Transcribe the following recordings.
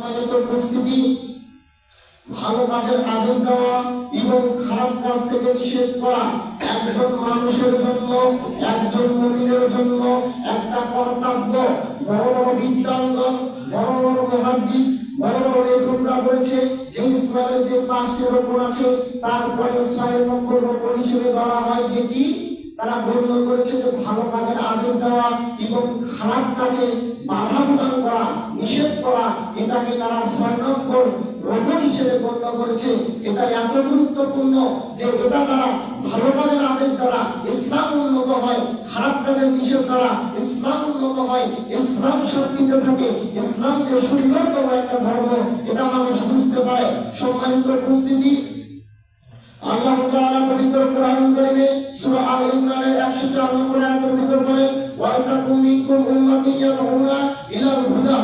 সম্মানিত ভালো কাজের আদেশ দেওয়া এবং খারাপ কাজ থেকে নিষেধ করা, একজন মানুষের জন্য, একজন মমিনের জন্য একটা কর্তব্য। বড় বড় বড় বড় যে আছে, তারপরে ছয় নম্বর রোপণ হিসেবে ধরা হয় যে কি? তারা গণ্য করেছে যে ভালো কাজের আদেশ দেওয়া এবং খারাপ কাজে বাধা প্রদান করা, নিষেধ করা, এটাকে তারা নম্বর রোপণ হিসেবে গণ্য করেছে। এটা এত গুরুত্বপূর্ণ যে এটা তারা ভালো কাজের আদেশ দ্বারা ইসলাম উন্নত হয়, খারাপ কাজের নিষেধ দ্বারা ইসলাম উন্নত হয়, ইসলাম শান্তিতে থাকে ইসলাম যে সুন্দরতম একটা ধর্ম, এটা মানুষ বুঝতে পারে। সম্মানিত উপস্থিতি, আল্লাহ তাআলা 104 নম্বর ভিতর বলেন ওয়া মিনকুম উম্মাতুন ইয়াদউনা ইলাল হুদা।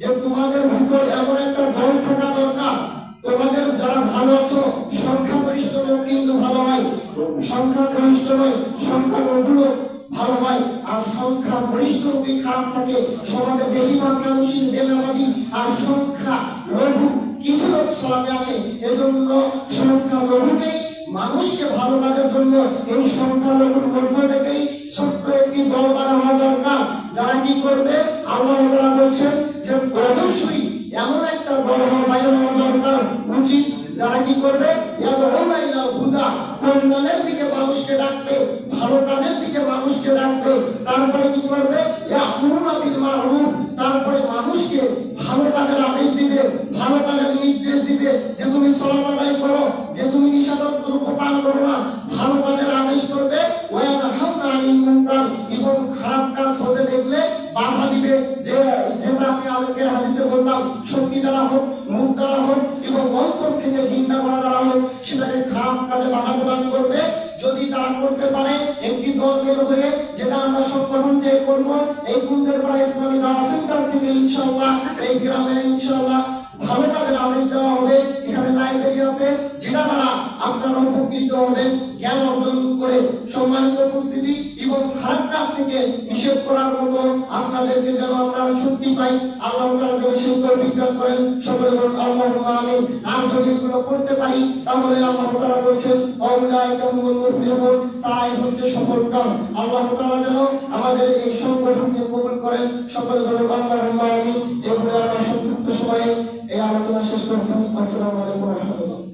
যে তোমাদের ভিতর এমন একটা দল থাকা দরকার, তোমাদের যারা ভালো আছো, সংখ্যাগরিষ্ঠ লোক কিন্তু ভালো সংখ্যাগরিষ্ঠ নয় সংখ্যা ভালো হয়। আর সংখ্যা খারাপ থাকে, সমাজে বেশিরভাগ মানুষই আর সংখ্যা কিছু আসে। এজন্য সংখ্যা লঘুকেই জন্য এই সংখ্যা লঘুর মধ্য থেকেই একটি দল করা হওয়া দরকার। যারা কি করবে? আল্লাহ বলছেন যে অবশ্যই এমন একটা দল হওয়া দরকার, উচিত। যারা কি করবে? হুদা কল্যাণের দিকে মানুষকে ডাকবে, ভালো কাজের দিকে মানুষকে ডাকবে। তারপরে কি করবে? তারপরে মানুষকে ভালো কাজের আদেশ দিবে, ভালো কাজের নির্দেশ দিবে। যে তুমি আদায় করো, যে তুমি নিষেধাজ্ঞ পান করো না যে যেটা আমি আগের হাদিসে বললাম শক্তি দ্বারা হোক, মুখ দ্বারা হোক, এবং অন্তর থেকে ঘৃণা করা দ্বারা হোক, সেটাকে খারাপ কাজে বাধা প্রদান করবে। যদি তারা করতে পারে, একটি দল হয়ে যেটা আমরা সংগঠন থেকে করব, এই কুন্দের ইসলামী দাওয়া সেন্টার থেকে ইনশাআল্লাহ, এই গ্রামে ইনশাআল্লাহ ভালো কাজের আদেশ দেওয়া হবে, এখানে লাইব্রেরি আছে, যেটা দ্বারা আপনারা উপকৃত হবেন। জ্ঞান অর্জন করে সম্মানিত উপস্থিতি থেকে নিষেধ করার মতো আপনাদেরকে যেন আমরা শক্তি পাই। আল্লাহ তাআলা যেন দান করেন। সকলে বলুন, আল্লাহুম্মা আমিন। আর যদি এগুলো করতে পারি, তাহলে আল্লাহ তাআলা বলছেন মুফলিহুন। তারাই হচ্ছে সফল কাম। আল্লাহ তাআলা যেন আমাদের এই সংগঠনকে কবুল করেন। সকলে বলুন, আল্লাহুম্মা আমিন। এগুলো আমরা সংক্ষিপ্ত সময়ে এই আলোচনা শেষ করছি। আসসালামু আলাইকুম